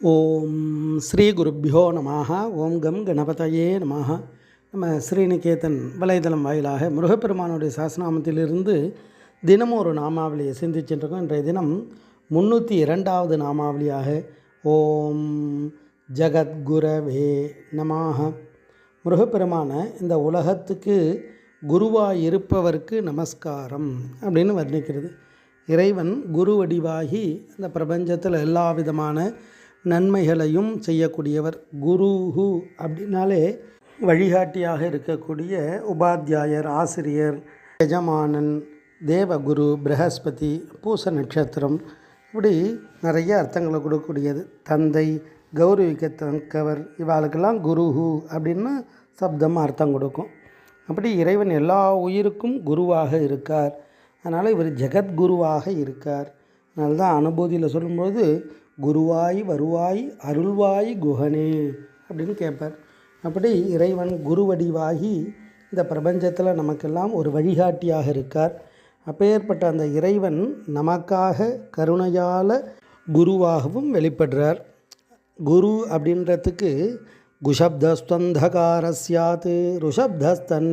ஓம் ஸ்ரீ குருப்பியோ நமாக ஓம் கம் கணபதையே நமாக நம்ம ஸ்ரீநிகேதன் வலைதளம் வாயிலாக முருகப்பெருமானுடைய சாசனாமத்திலிருந்து தினமும் ஒரு நாமாவளியை சிந்திச்சுட்டுருக்கோம் இன்றைய தினம் முந்நூற்றி இரண்டாவது நாமாவளியாக ஓம் ஜகத்குரவே நமாக முருகப்பெருமான இந்த உலகத்துக்கு குருவாக இருப்பவருக்கு நமஸ்காரம் அப்படின்னு வர்ணிக்கிறது. இறைவன் குரு வடிவாகி இந்த பிரபஞ்சத்தில் எல்லா விதமான நன்மைகளையும் செய்யக்கூடியவர் குருஹு அப்படின்னாலே வழிகாட்டியாக இருக்கக்கூடிய உபாத்தியாயர் ஆசிரியர் எஜமானன் தேவகுரு பிரகஸ்பதி பூச நட்சத்திரம் இப்படி நிறைய அர்த்தங்களை கொடுக்கக்கூடியது. தந்தை கௌரவிக்கத்தக்கவர் இவாளுக்கெல்லாம் குருஹு அப்படின்னு சப்தமாக அர்த்தம் கொடுக்கும். அப்படி இறைவன் எல்லா உயிருக்கும் குருவாக இருக்கார். அதனால் இவர் ஜெகத்குருவாக இருக்கார். அதனால தான் அனுபூதியில் சொல்லும்போது குருவாய் வருவாய் அருள்வாய் குஹனே அப்படின்னு கேட்பார். அப்படி இறைவன் குருவடிவாகி இந்த பிரபஞ்சத்தில் நமக்கெல்லாம் ஒரு வழிகாட்டியாக இருக்கார். அப்பேற்பட்ட அந்த இறைவன் நமக்காக கருணையால் குருவாகவும் வெளிப்படுறார். குரு அப்படின்றதுக்கு குஷப்தஸ்தந்தகார சியாத் ருஷப்தஸ்தன்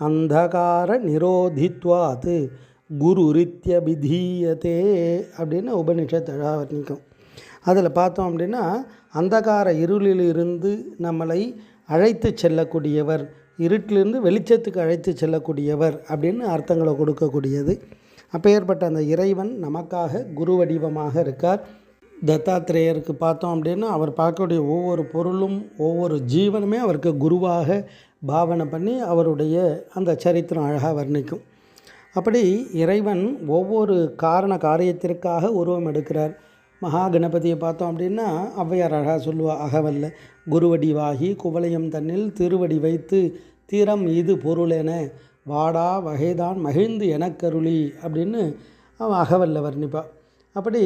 அந்தகார நிரோதித்வாத் குரு ரித்ய அப்படின்னு உபனிஷத் வர்ணிக்கும் அதில் பார்த்தோம் அப்படின்னா அந்தகார இருளிலிருந்து நம்மளை அழைத்து செல்லக்கூடியவர் இருட்டிலிருந்து வெளிச்சத்துக்கு அழைத்து செல்லக்கூடியவர் அப்படின்னு அர்த்தங்களை கொடுக்கக்கூடியது. அப்பேற்பட்ட அந்த இறைவன் நமக்காக குரு வடிவமாக இருக்கார். தத்தாத்திரேயருக்கு பார்த்தோம் அப்படின்னா அவர் பார்க்கக்கூடிய ஒவ்வொரு பொருளும் ஒவ்வொரு ஜீவனுமே அவருக்கு குருவாக பாவனை பண்ணி அவருடைய அந்த சரித்திரம் அழகாக வர்ணிக்கும். அப்படி இறைவன் ஒவ்வொரு காரண காரியத்திற்காக உருவம் எடுக்கிறார். மகா கணபதியை பார்த்தோம் அப்படின்னா ஔவையார் அழகாக சொல்லுவா அகவல்ல குருவடிவாகி குவளையம் தன்னில் திருவடி வைத்து தீரம் இது பொருளென வாடா வகைதான் மகிழ்ந்து எனக்கருளி அப்படின்னு அவன் அகவல்ல வர்ணிப்பா. அப்படி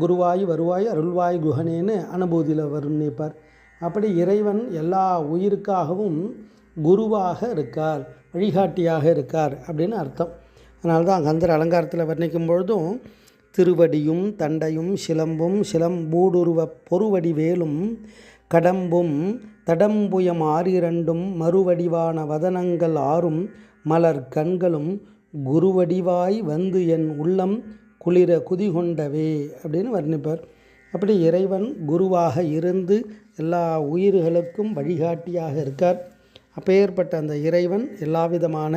குருவாய் வருவாய் அருள்வாய் குஹனேன்னு அனுபூதியில் வர்ணிப்பார் அப்படி இறைவன் எல்லா உயிருக்காகவும் குருவாக இருக்கார் வழிகாட்டியாக இருக்கார் அப்படின்னு அர்த்தம். அதனால தான் கந்தர் அலங்காரத்தில் வர்ணிக்கும் பொழுதும் திருவடியும் தண்டையும் சிலம்பும் சிலம்பூடுருவ பொறுவடி வேலும் கடம்பும் தடம்புயம் ஆறிரண்டும் மறுவடிவான வதனங்கள் ஆறும் மலர் கண்களும் குருவடிவாய் வந்து என் உள்ளம் குளிர குதிகொண்டவே அப்படின்னு வர்ணிப்பார். அப்படி இறைவன் குருவாக இருந்து எல்லா உயிர்களுக்கும் வழிகாட்டியாக இருக்கார். அப்பேற்பட்ட அந்த இறைவன் எல்லா விதமான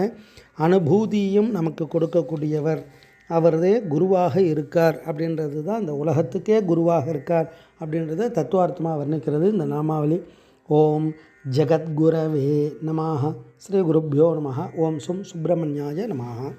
அனுபூதியும் நமக்கு கொடுக்கக்கூடியவர். அவரதே குருவாக இருக்கார் அப்படின்றது தான் இந்த உலகத்துக்கே குருவாக இருக்கார் அப்படின்றத தத்துவார்த்தமாக வர்ணிக்கிறது இந்த நாமாவளி. ஓம் ஜெகத்குரவே நமாக ஸ்ரீ குருப்பியோ நமः ஓம் சும் சுப்பிரமணியாய நமாக